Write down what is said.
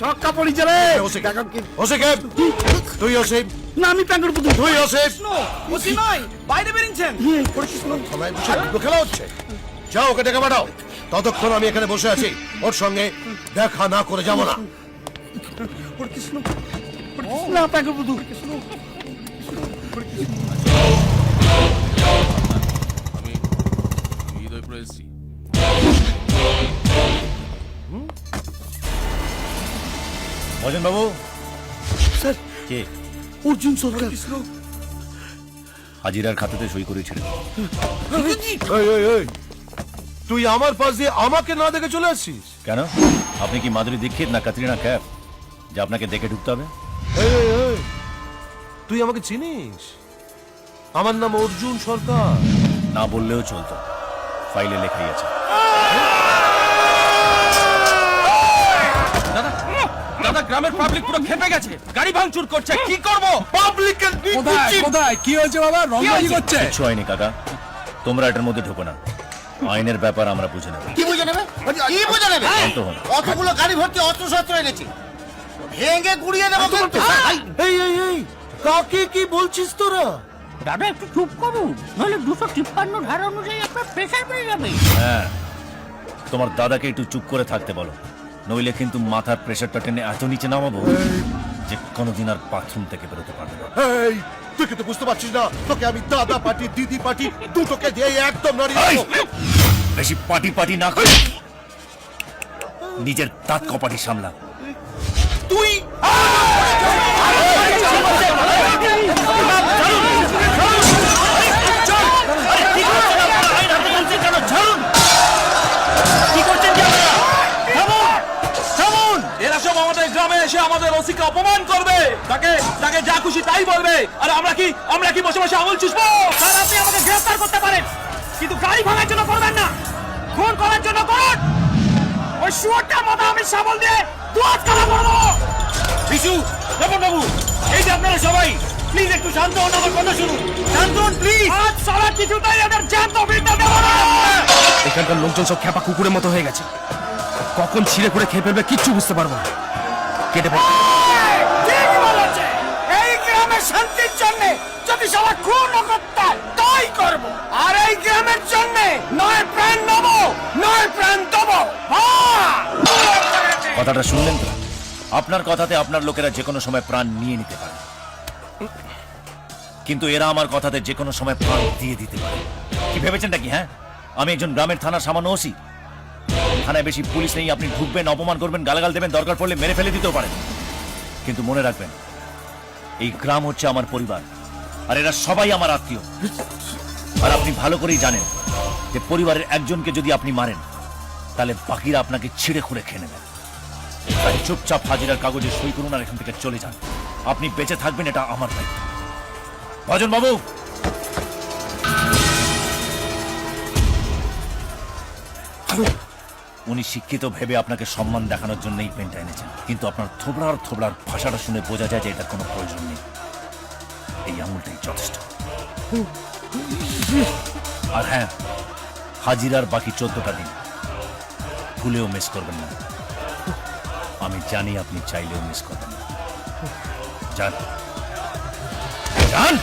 ছক্কা পড়িছে রে ওসে কে? তুই ওসে। না আমি প্যাঙ্গুর পুতুল তুই ওসে। ওসি নয় বাইরে বেরিয়েছেন। থানায় বসে লুডো খেলা হচ্ছে। যাও ওকে ডেকে পাঠাও। ততক্ষণ আমি এখানে বসে আছি। ওর সঙ্গে দেখা না করে যাব না। না প্যাঙ্গুর পুতুল ভজন বাবু স্যার কে? অর্জুন সরকার। হাজিরার খাতাতে সই এই, তুই আমার পাশ দিয়ে আমাকে না দেখে চলে আসছিস? কেন? আপনি কি মাধুরী দীক্ষিত না কাতরিনা ক্যাপ যে আপনাকে দেখে ঢুকতে হবে। তুই আমাকে চিনিস? আমার নাম অর্জুন সরকার। না বললেও চলতো। ফাইলে লেখাই আছে। দাদা গ্রামের পাবলিক পুরো খেপে গেছে। গাড়ি ভাঙচুর করছে। কি করব? পাবলিকের কোথায়? কোথায়? কি হয়েছে বাবা? রংবাজি করছে? কিচ্ছু হয়নি কাকা। তোমরা এটার মধ্যে ঢোকো না। আইনের ব্যাপার আমরা বুঝে নেব। কি বুঝে নেবে? কি বুঝে নেবে? অতগুলো গাড়ি ভর্তি অস্ত্র শস্ত্র এনেছি। ভেঙে গুড়িয়ে দেবো কিন্তু। এই, এই এই এই। কাকে কি বলছিস তোরা? দাদা একটু চুপ করুন নাহলে দুশো তিপ্পান্ন ধারা অনুযায়ী আপনার প্রেশার বেড়ে যাবে। হ্যাঁ। তোমার দাদাকে একটু চুপ করে থাকতে বলো। নইলে কিন্তু মাথার প্রেশারটা টেনে এত নিচে নামাবো যে কোনোদিন আর বাথরুম থেকে বেরোতে পারবে না। এই তুই কিন্তু বুঝতে পারছিস না? তোকে আমি দাদা পার্টি দিদি পার্টি দুটোকে দিয়ে একদম নাড়িয়ে দেবো। বেশি পাটি পাটি না করে নিজের দাঁত কপাটি সামলা। তুই ওসিকে অপমান করবে। তাকে তাকে যা খুশি তাই বলবে। আর আমরা কি আমরা কি বসে বসে আঙুল চুষবো? স্যার আপনি আমাকে গ্রেফতার করতে পারেন। কিন্তু গাড়ি ভাঙার জন্য করবেন না। খুন করার জন্য করুন। ওই শুয়ারটার মতো আমি সাবল দিয়ে দুয়াত কালা করব বিশু রমন বাবু এই যে আপনারা সবাই প্লিজ একটু শান্ত হন আমার কথা শুনুন। শান্ত হন প্লিজ আজ সারা কিছুটাই এদের জ্যান্ত বিদ্যা দেবো না। এখানকার লোকজন সব খেপা কুকুরের মতো হয়ে গেছে। কখন ছিঁড়ে করে খেয়ে ফেলবে কিচ্ছু বুঝতে পারব না। কেটে পড় সবাই খুন হয়, তাই করব। আর এই গ্রামের জন্য নয় প্রাণ নেব নয় প্রাণ দেব। কথাটা শুনলেন তো? আপনার কথাতে আপনার লোকেরা যে কোনো সময় প্রাণ নিয়ে নিতে পারে। কিন্তু এরা আমার কথাতে যে কোনো সময় প্রাণ দিয়ে দিতে পারে। কি ভেবেছেনটা কি হ্যাঁ? আমি একজন গ্রামের থানার সামান্য ওসি। থানায় বেশি পুলিশ নেই আপনি ঢুকবেন অপমান করবেন গালাগাল দেবেন দরকার পড়লে মেরে ফেলে দিতেও পারেন। কিন্তু মনে রাখবেন এই গ্রাম হচ্ছে আমার পরিবার। আর এরা সবাই আমার আত্মীয়। আর আপনি ভালো করেই জানেন যে পরিবারের একজনকে যদি আপনি মারেন, তাহলে বাকিরা আপনাকে ছিঁড়ে খুঁড়ে খেয়ে নেবেন তাই চুপচাপ হাজিরার কাগজে সই করুন আর এখান থেকে চলে যান। আপনি বেঁচে থাকবেন, এটা আমার দায়িত্ব। ভজন বাবু! উনি শিক্ষিত ভেবে আপনাকে সম্মান দেখানোর জন্য এই পেনটা এনেছেন। কিন্তু আপনার থোবড়ার থোবড়ার ভাষাটা শুনে বোঝা যায় যে এটা কোনো প্রয়োজন নেই। এই আঙুলটাই যথেষ্ট। আর হ্যাঁ হাজিরার বাকি চোদ্দটা দিন। ভুলেও মিস করবেন না। আমি জানি আপনি চাইলেও মিস করবেন না। যান। যান!